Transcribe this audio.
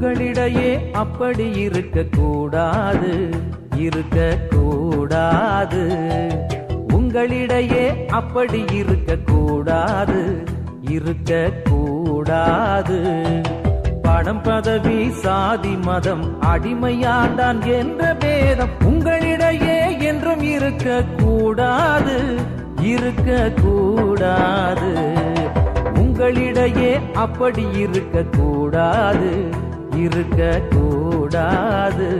உங்களிடையே அப்படி இருக்க கூடாது இருக்க கூடாது உங்களிடையே அப்படி இருக்க கூடாது இருக்க கூடாது பணம் பதவி சாதி மதம் அடிமையாண்டான் என்ற பேதம் உங்களிடையே என்றும் இருக்க கூடாது இருக்க கூடாது உங்களிடையே அப்படி இருக்க கூடாது இருக்க கூடாது.